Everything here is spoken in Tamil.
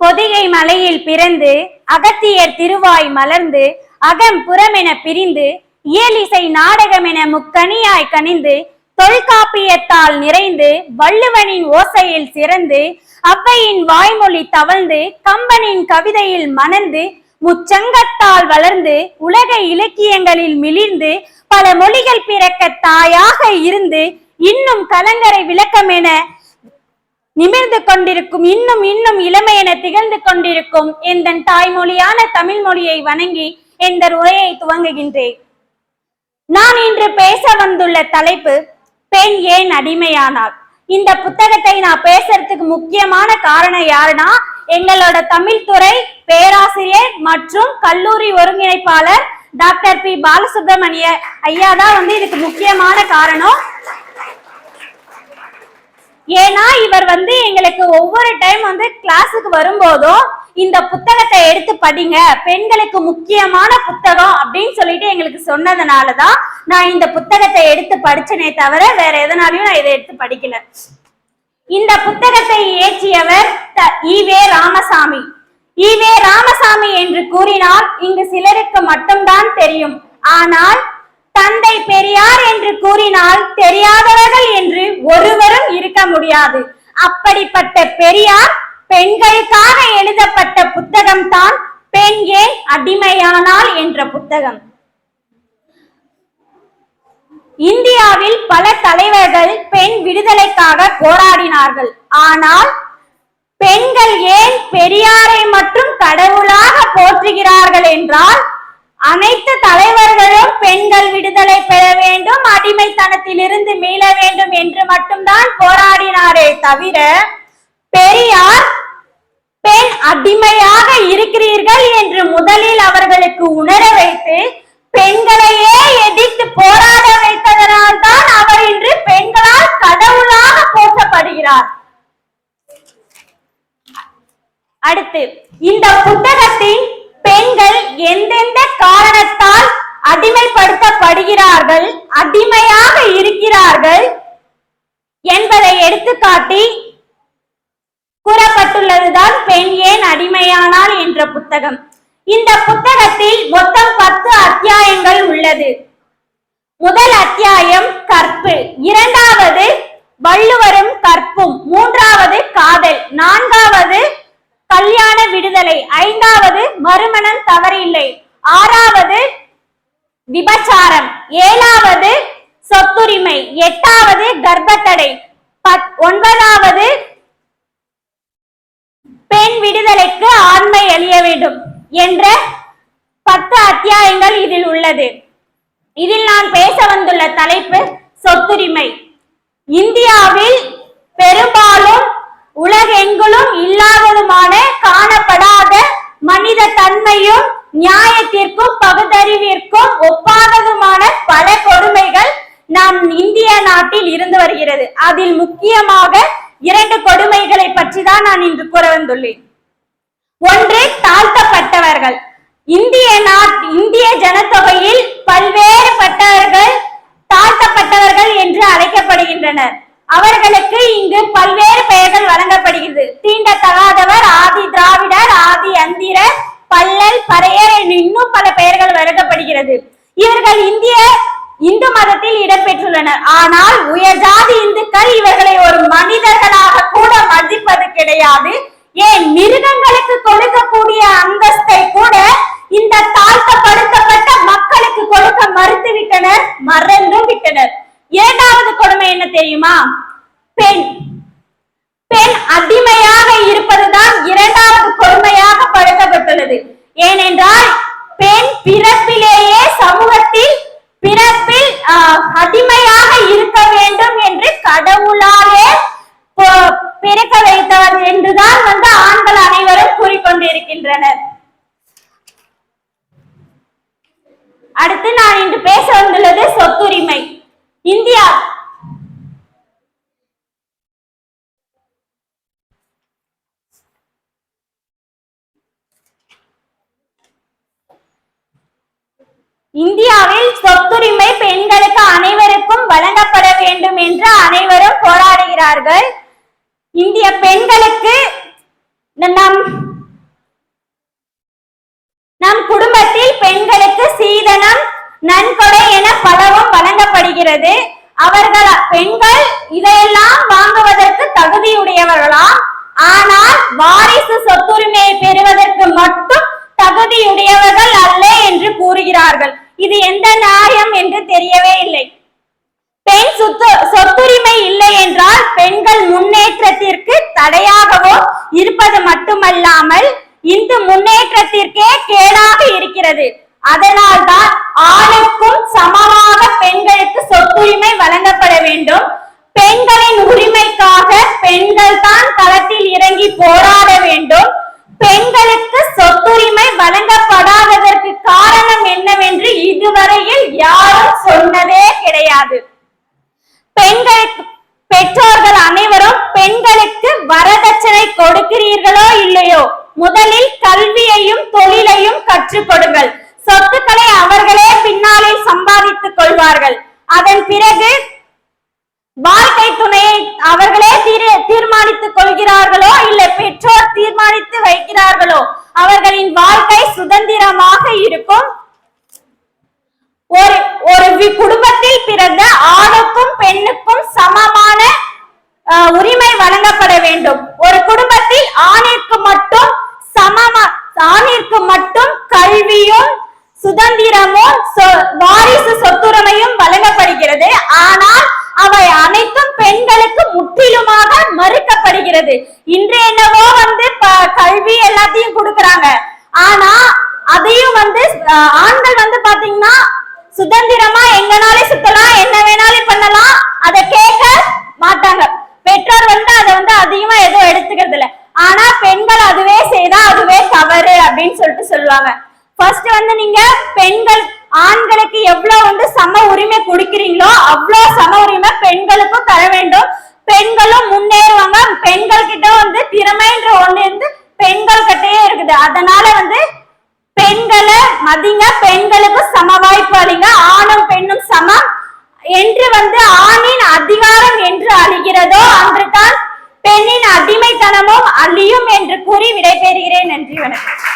பொதிகை மலையில் பிறந்து அகத்தியர் திருவாய் மலர்ந்து அகம் புறமென பிரிந்து இயலிசை நாடகமென முக்கணியாய் கனிந்து தொல்காப்பியத்தால் நிறைந்து வள்ளுவனின் ஓசையில் சிறந்து அவ்வையின் வாய்மொழி தவழ்ந்து கம்பனின் கவிதையில் மணந்து முச்சங்கத்தால் வளர்ந்து உலக இலக்கியங்களில் மிளிர்ந்து பல மொழிகள் பிறக்க தாயாக இருந்து இன்னும் கலங்கரை விளக்கமென நிமிர்ந்து கொண்டிருக்கும் இன்னும் இன்னும் இளமை என திகழ்ந்து கொண்டிருக்கும் எந்தன் தாய்மொழியான தமிழ் மொழியை வணங்கி எந்த உரையை துவங்குகின்றேன். நான் இன்று பேச வந்துள்ள தலைப்பு பெண் ஏன் அடிமையானார்? இந்த புத்தகத்தை நான் பேசுறதுக்கு முக்கியமான காரணம் யாருன்னா எங்களோட தமிழ் துறை பேராசிரியர் மற்றும் கல்லூரி ஒருங்கிணைப்பாளர் டாக்டர் பி. பாலசுப்ரமணிய ஐயா தான் வந்து இதுக்கு முக்கியமான காரணம். ஏன்னா இவர் வந்து எங்களுக்கு ஒவ்வொரு டைம் வந்து கிளாஸுக்கு வரும்போதும் இந்த புத்தகத்தை எடுத்து படிங்க பெண்களுக்கு முக்கியமான புத்தகம் அப்படின்னு சொல்லிட்டு எங்களுக்கு சொன்னதுனாலதான் நான் இந்த புத்தகத்தை எடுத்து படிச்சனே தவிர வேற எதனாலையும் நான் இதை எடுத்து படிக்கல. இந்த புத்தகத்தை இயற்றியவர் த- ஈவே ராமசாமி. ஈவே ராமசாமி என்று கூறினால் இங்கு சிலருக்கு மட்டும்தான் தெரியும். ஆனால் தந்தை பெரியார் என்று கூறினால் தெரியாதவர்கள் முடியாது. அப்படிப்பட்ட பெரியார் பெண்களுக்காக எழுதப்பட்ட புத்தகம் தான் பெண் ஏன் அடிமையானால் என்ற புத்தகம். இந்தியாவில் பல தலைவர்கள் பெண் விடுதலைக்காக போராடினார்கள். ஆனால் பெண்கள் ஏன் பெரியாரை மட்டும் கடவுளாக போற்றுகிறார்கள் என்றால் அனைத்து தலைவர்களும் பெண்கள் விடுதலை பெற வேண்டும் அடிமைத்தனத்திலிருந்து மீள வேண்டும் என்று மட்டும்தான் போராடினாரே தவிர பெரியார் பெண் அடிமையாக இருக்கிறீர்கள் என்று முதலில் அவர்களுக்கு உணர வைத்து பெண்களையே எதிர்த்து போராட வைத்ததனால் தான் அவர் இன்று பெண்களால் கடவுளாக போற்றப்படுகிறார். அடுத்து இந்த புத்தக காரணத்தால் அடிமைப்படுத்தப்படுகிறார்கள் அடிமையாக இருக்கிறார்கள் என்பதை எடுத்துக்காட்டி கூறப்பட்டுள்ளதுதான் பெண் ஏன் அடிமையானால் என்ற புத்தகம். இந்த புத்தகத்தில் மொத்தம் பத்து அத்தியாயங்கள் உள்ளது. முதல் அத்தியாயம் கற்பு இரண்டாவது வள்ளுவரும் கற்பும் மூன்றாவது காதல் நான்காவது கல்யாண விடுதலை ஐந்தாவது மறுமணம் தவறில்லை. ஆறாவது விபச்சாரம். ஏழாவது சொத்துரிமை. எட்டாவது கர்ப்பத்தடை. பத்- ஒன்பதாவது பெண் விடுதலைக்கு ஆண்மை அழிய வேண்டும் என்ற பத்து அத்தியாயங்கள் இதில் உள்ளது. இதில் நான் பேச வந்துள்ள தலைப்பு சொத்துரிமை. இந்தியாவில் பெரும்பாலும் உலகெங்கிலும் இல்லாததுமான காணப்படாத மனித தன்மையும் நியாயத்திற்கும் பகுத்தறிவிற்கும் ஒப்பாததுமான பல கொடுமைகள் நம் இந்திய நாட்டில் இருந்து வருகிறது. அதில் முக்கியமாக இரண்டு கொடுமைகளை பற்றி தான் நான் இன்று கூற வந்துள்ளேன். ஒன்று தாழ்த்தப்பட்டவர்கள். இந்திய நாட் இந்திய ஜனத்தொகையில் பல்வேறுபட்டவர்கள் தாழ்த்தப்பட்டவர்கள் என்று அழைக்கப்படுகின்றனர். அவர்களுக்கு இங்கு பல்வேறு பெயர்கள் வழங்கப்படுகிறது. தீண்டத்தகாதவர் ஆதி திராவிடர் ஆதி அந்திரர் பல்லல் பறையர் என்று இன்னும் பல பெயர்கள் வழங்கப்படுகிறது இவர்கள் இந்திய இந்து மதத்தில் இடம்பெற்றுள்ளனர். ஆனால் உயர்ஜாதி இந்துக்கள் இவர்களை ஒரு மனிதர்களாக கூட மதிப்பது கிடையாது. ஏன்? மிருகங்களுக்கு கொடுக்கக்கூடிய அந்தஸ்தை கூட இந்த தாழ்த்தப்படுத்தப்பட்ட மக்களுக்கு கொடுக்க மறுத்து விட்டனர் மறந்தும் விட்டனர் இரண்டாவது கொடுமை என்ன தெரியுமா? ஏனென்றால் பெண் பிறப்பிலேயே சமூகத்தில் பிறப்பில் அடிமையாக இருக்க வேண்டும் என்று கடவுளாலே பிறக்க வைத்தவர் என்றுதான் வந்து ஆண்கள் அனைவரும் கூறிக்கொண்டிருக்கின்றனர். அடுத்து நான் இன்று பேச வந்துள்ளது சொத்துரிமை. இந்தியா இந்தியாவில் சொத்துரிமை பெண்களுக்கு அனைவருக்கும் வழங்கப்பட வேண்டும் என்று அனைவரும் போராடுகிறார்கள். இந்திய பெண்களுக்கு நம் நம் குடும்பத்தில் பெண்களுக்கு சீதனம் நன்கொடை என பலவும் வழங்கப்படுகிறது. அவர்கள் பெண்கள் இதையெல்லாம் வாங்குவதற்கு தகுதியுடையவர்களாம். ஆனால் வாரிசு சொத்துரிமையை பெறுவதற்கு மட்டும் தகுதியுடையவர்கள் அல்ல என்று கூறுகிறார்கள். எந்த நியாயம் என்று தெரியவே இல்லை. பெண் சொத்து சொத்துரிமை இல்லை என்றால் பெண்கள் முன்னேற்றத்திற்கு தடையாகவோ இருப்பது மட்டுமல்லாமல் இந்த முன்னேற்றத்திற்கே கேடாக இருக்கிறது. அதனால்தான் ஆணுக்கும் சமமாக பெண்களுக்கு சொத்துரிமை வழங்கப்பட வேண்டும். பெண்களின் உரிமைக்காக பெண்கள் தான் களத்தில் இறங்கி போராட வேண்டும். பெண்களுக்கு சொத்துரிமை வழங்கப்பட யாரும் சொன்னதே கிடையாது. பெண்களுக்கு பெற்றோர்கள் அனைவரும் பெண்களுக்கு வரதட்சணை கொடுக்கிறீர்களோ இல்லையோ முதலில் கல்வியையும் தொழிலையும் கற்றுக் கொடுங்கள் சொத்துக்களை அவர்களே பின்னாளில் சம்பாதித்துக் கொள்வார்கள். அதன் பிறகு வாழ்க்கை துணையை அவர்களே தீர்மானித்துக் கொள்கிறார்களோ இல்லை பெற்றோர் தீர்மானித்து வைக்கிறார்களோ அவர்களின் வாழ்க்கை சுதந்திரமாக இருக்கும். ஒரு ஒரு குடும்பத்தில் பிறந்த ஆணுக்கும் பெண்ணுக்கும் சமமான உரிமை வழங்கப்பட வேண்டும். ஒரு குடும்பத்தில் ஆணிற்கு மட்டும் சமமா ஆணிற்கு மட்டும் கல்வியும் சுதந்திரமும் சொ- வாரிசு சொத்துரிமையும் வழங்கப்படுகிறது. ஆனால் அவை அனைத்தும் பெண்களுக்கு முற்றிலுமாக மறுக்கப்படுகிறது. இன்று என்னவோ வந்து ப- கல்வி எல்லாத்தையும் கொடுக்கறாங்க. ஆனா அதையும் வந்து ஆண்கள் வந்து பாத்தீங்கன்னா சுதந்திரமா எங்கனாலே சுத்தலாம் என்ன வேணாலும் பண்ணலாம் அதை கேட்க மாட்டாங்க. பெற்றோர் வந்து அதை வந்து அதிகமா எதுவும் எடுத்துக்கிறது இல்ல ஆனா பெண்கள் அதுவே செய்தா அதுவே தவறு அப்படின்னு சொல்லிட்டு சொல்லுவாங்க. ஃபர்ஸ்ட் வந்து நீங்க பெண்கள் ஆண்களுக்கு எவ்வளவு வந்து சம உரிமை கொடுக்கிறீங்களோ அவ்வளவு சம உரிமை பெண்களுக்கும் தர வேண்டும். பெண்களும் முன்னேறுவாங்க. பெண்கள் கிட்ட வந்து திறமைன்ற ஒண்ணு வந்து பெண்கள் கிட்டயே இருக்குது. அதனால வந்து பெண்களை மதிங்க பெண்களுக்கு சம வாய்ப்பு அளிங்க. ஆணும் பெண்ணும் சமம். என்று வந்து ஆணின் அதிகாரம் என்று அழிகிறதோ அன்றுதான் பெண்ணின் அடிமைத்தனமும் அழியும் என்று கூறி விடைபெறுகிறேன். நன்றி வணக்கம்.